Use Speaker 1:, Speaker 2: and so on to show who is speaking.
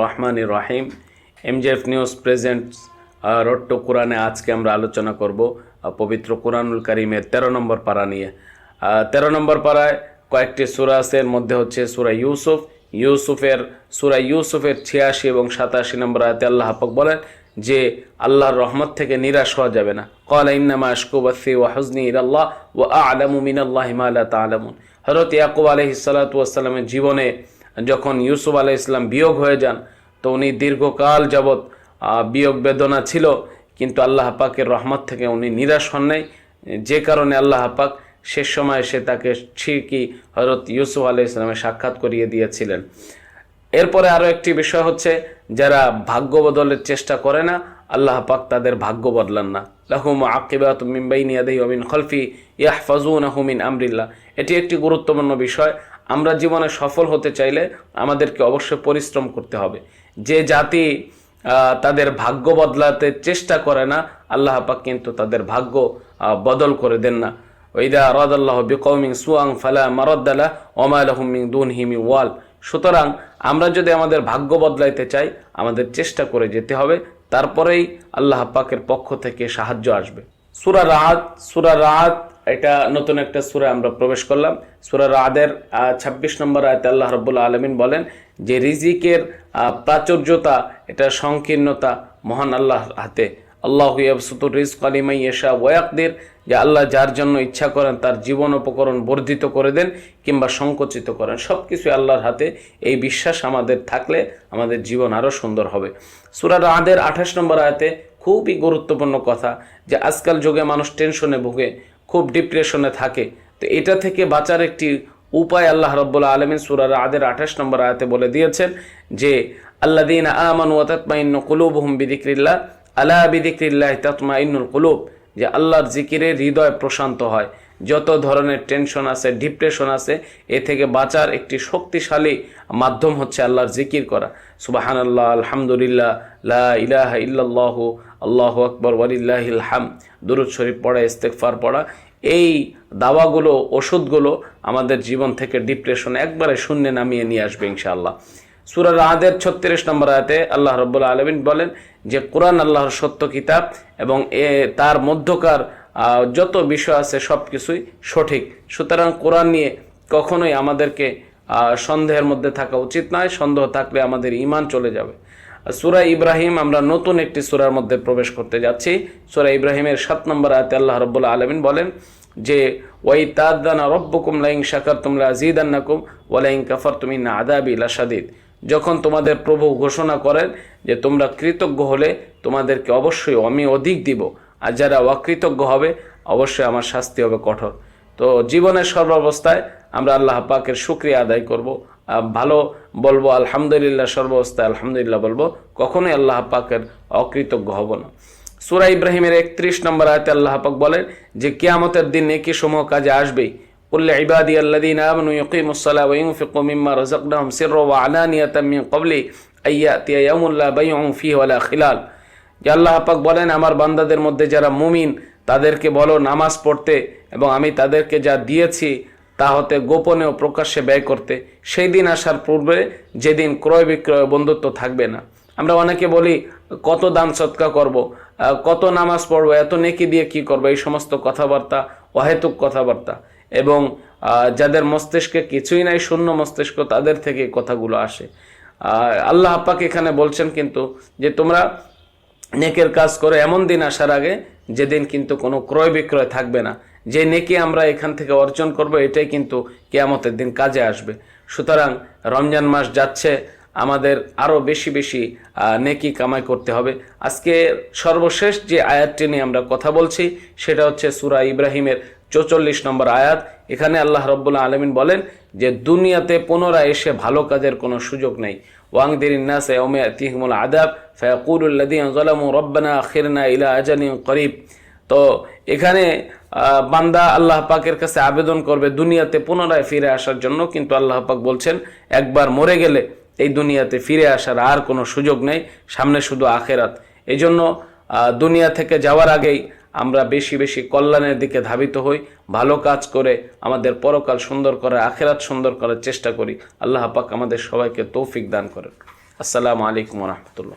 Speaker 1: Rahman Rahim M J F news present road to কোরআনে আজকে আমরা আলোচনা করব পবিত্র কোরআনুল করিমের তেরো নম্বর পারা নিয়ে। তেরো নম্বর পাড়ায় কয়েকটি সুরা এর মধ্যে হচ্ছে সুরা ইউসুফ। ইউসুফের, সুরা ইউসুফের ছিয়াশি এবং সাতাশি নম্বর আয়তে আল্লাহ হাপক বলেন যে, আল্লাহর রহমত থেকে নিরাশ হওয়া যাবে না। কলা ইন্নামা আশকুবাসি ওয়া হুজনি ইরাল্লাহ ওয়া আলামু মিনাল্লাহি মা লা তা'লামুন। হযরত ইয়াকুব সালাতু ওয়াস জীবনে যখন ইউসুফ আলাই ইসলাম বিয়োগ হয়ে যান, তো উনি দীর্ঘকাল যাবৎ বিয়োগ বেদনা ছিল, কিন্তু আল্লাহ পাকের রহমত থেকে উনি নিরাশ হন নাই। যে কারণে আল্লাহ পাক শেষ সময় সে তাকে ঠিকই হজরত ইউসুফ আলাহ ইসলামের সাক্ষাৎ করিয়ে দিয়েছিলেন। এরপরে আরও একটি বিষয় হচ্ছে, যারা ভাগ্য বদলের চেষ্টা করে না আল্লাহ পাক তাদের ভাগ্য বদলান না। লাহুম আকিবাত মিম্বাইনি আদাই অমিন খলফি ইয়াহ ইয়াহফাজুন আহমিন আমরিল্লাহ। এটি একটি গুরুত্বপূর্ণ বিষয়। আমরা জীবনে সফল হতে চাইলে আমাদেরকে অবশ্যই পরিশ্রম করতে হবে। যে জাতি তাদের ভাগ্য বদলাতে চেষ্টা করে না, আল্লাহ পাক কিন্তু তাদের ভাগ্য বদল করে দেন না। ওইদা আরাদাল্লাহ বিকৌমিং সুয়াং ফালা মারদ্দালা ওমালাহুম মিং দুন হিমি ওয়াল। সুতরাং আমরা যদি আমাদের ভাগ্য বদলাইতে চাই, আমাদের চেষ্টা করে যেতে হবে। তারপরেই আল্লাহ পাকের পক্ষ থেকে সাহায্য আসবে। সুরা রাত সুরা রাত এটা নতুন একটা সুরে আমরা প্রবেশ করলাম। সুরা রাদের ছাব্বিশ নম্বর আয়তে আল্লাহ রব্বুল্লা আলমিন বলেন, যে রিজিকের প্রাচুর্যতা, এটা সংকীর্ণতা মহান আল্লাহর হাতে আল্লাহ এশা ওয়াকদের যে আল্লাহ যার জন্য ইচ্ছা করেন, তার জীবন উপকরণ বর্ধিত করে দেন কিংবা সংকুচিত করেন। সব কিছু আল্লাহর হাতে। এই বিশ্বাস আমাদের থাকলে আমাদের জীবন আরও সুন্দর হবে। সুরার আদের আঠাশ নম্বর আয়াতে খুবই গুরুত্বপূর্ণ কথা যে আজকাল যুগে মানুষ টেনশনে ভুগে, খুব ডিপ্রেশনে থাকে। তো এটা থেকে বাঁচার একটি উপায় আল্লাহ রব্বুল্লা আলমিন সুরার আদের আঠাশ নম্বর আয়াতে বলে দিয়েছেন যে আল্লাহ দিন আমান ওয়াতাতমাইন্ন কুলুবহুম বিদিক্রিল্লাহ আলা বিদিক্রিল্লাহ কুলুব, যে আল্লাহর জিকিরে হৃদয় প্রশান্ত হয়। যত ধরনের টেনশন আছে, ডিপ্রেশন আছে, এ থেকে বাঁচার একটি শক্তিশালী মাধ্যম হচ্ছে আল্লাহর জিকির করা। সুবাহান আল্লাহ আলহামদুলিল্লাহ, লা ইলাহা আল্লাহ আকবর, ওয়ালিল্লাহিল হাম, দুরুদ শরীফ পড়া ইস্তেকফার পড়া। এই দাওয়াগুলো, ওষুধগুলো আমাদের জীবন থেকে ডিপ্রেশন একবারে শূন্যে নামিয়ে নিয়ে আসবে ইনশাআল্লাহ। সুরা রাদের ছত্রিশ নম্বর আয়াতে আল্লাহ রব্বুল্লা আলমিন বলেন যে, কোরআন আল্লাহর সত্য কিতাব এবং এ, তার মধ্যকার যত বিষয় আছে সব কিছুই সঠিক। সুতরাং কোরআন নিয়ে কখনোই আমাদেরকে সন্দেহের মধ্যে থাকা উচিত নয়। সন্দেহ থাকলে আমাদের ইমান চলে যাবে। সুরা ইব্রাহিম, আমরা নতুন একটি সুরার মধ্যে প্রবেশ করতে যাচ্ছি। সুরা ইব্রাহিমের সাত নম্বর আয়াতে আল্লাহ রব্বুল্লা আলমিন বলেন যে, ওয়াই তাদানা রব্বকুম লাইং শাকার তুমলা আজিদান্নাকুম ওয়ালাইং কাফার তুমি না আদাবি লাসাদিদ যখন তোমাদের প্রভু ঘোষণা করেন যে তোমরা কৃতজ্ঞ হলে তোমাদেরকে অবশ্যই আমি অধিক দিব। আর যারা অকৃতজ্ঞ হবে, অবশ্যই আমার শাস্তি হবে কঠোর। তো জীবনের সর্বাবস্থায় আমরা আল্লাহ পাকের শুক্রিয়া আদায় করব। ভালো বলব, আলহামদুলিল্লাহ সর্বাবস্থায় আলহামদুলিল্লাহ বলব, কখনোই আল্লাহ পাকের অকৃতজ্ঞ হব না। সুরা ইব্রাহিমের একত্রিশ নম্বর আয়তে আল্লাহ পাক বলেন যে, কিয়ামতের দিন নেকি সমূহ কাজে আসবেই। قل لعبادي الذين آمنوا يقيموا الصلاة وينفقوا مما رزقناهم سرا وعلانية من قبل أن يأتي يوم لا بيع فيه ولا خلال যে আল্লাহ পাক বলেন আমার বান্দাদের মধ্যে যারা মুমিন তাদেরকে বলো নামাজ পড়তে এবং আমি তাদেরকে যা দিয়েছি তা হতে গোপনে ও প্রকাশ্যে ব্যয় করতে সেই দিন আসার পূর্বে যেদিন ক্রয় বিক্রয় বন্ধুত্ব থাকবে না আমরা অনেকে বলি কত দান সৎকা করব আহ, কত নামাজ পড়বো এত নেকি দিয়ে কি করবো এই সমস্ত কথাবার্তা অহেতুক কথাবার্তা এবং যাদের মস্তিষ্কে কিছুই নাই, শূন্য মস্তিষ্ক, তাদের থেকে কথাগুলো আসে। আল্লাহ আপাকে এখানে বলছেন কিন্তু যে তোমরা নেকের কাজ করে, এমন দিন আসার আগে যেদিন কিন্তু কোনো ক্রয় বিক্রয় থাকবে না। যে নেকি আমরা এখান থেকে অর্জন করব, এটাই কিন্তু কেয়ামতের দিন কাজে আসবে। সুতরাং রমজান মাস যাচ্ছে, আমাদের আরও বেশি বেশি নেকি কামাই করতে হবে। আজকে সর্বশেষ যে আয়াতটি নিয়ে আমরা কথা বলছি, সেটা হচ্ছে সুরা ইব্রাহিমের চৌচল্লিশ নম্বর আয়াত। এখানে আল্লাহ রব্বুল্লাহ আলমিন বলেন যে, দুনিয়াতে পুনরায় এসে ভালো কাজের কোনো সুযোগ নেই। ওয়াংদির নাস ইয়াউমা ইয়াতিহিমুল আদাব যালামু রব্বানা আখিরনা ইলা আজালিন করিব। তো এখানে বান্দা আল্লাহ পাকের কাছে আবেদন করবে দুনিয়াতে পুনরায় ফিরে আসার জন্য। কিন্তু আল্লাহ পাক বলছেন, একবার মরে গেলে এই দুনিয়াতে ফিরে আসার আর কোনো সুযোগ নেই, সামনে শুধু আখেরাত। এই জন্য দুনিয়া থেকে যাওয়ার আগেই আমরা বেশি বেশি কল্যাণের দিকে ধাবিত হই, ভালো কাজ করে আমাদের পরকাল সুন্দর করার, আখেরাত সুন্দর করার চেষ্টা করি। আল্লাহ পাক আমাদের সবাইকে তৌফিক দান করেন। আসসালামু আলাইকুম রহমতুল্লাহ।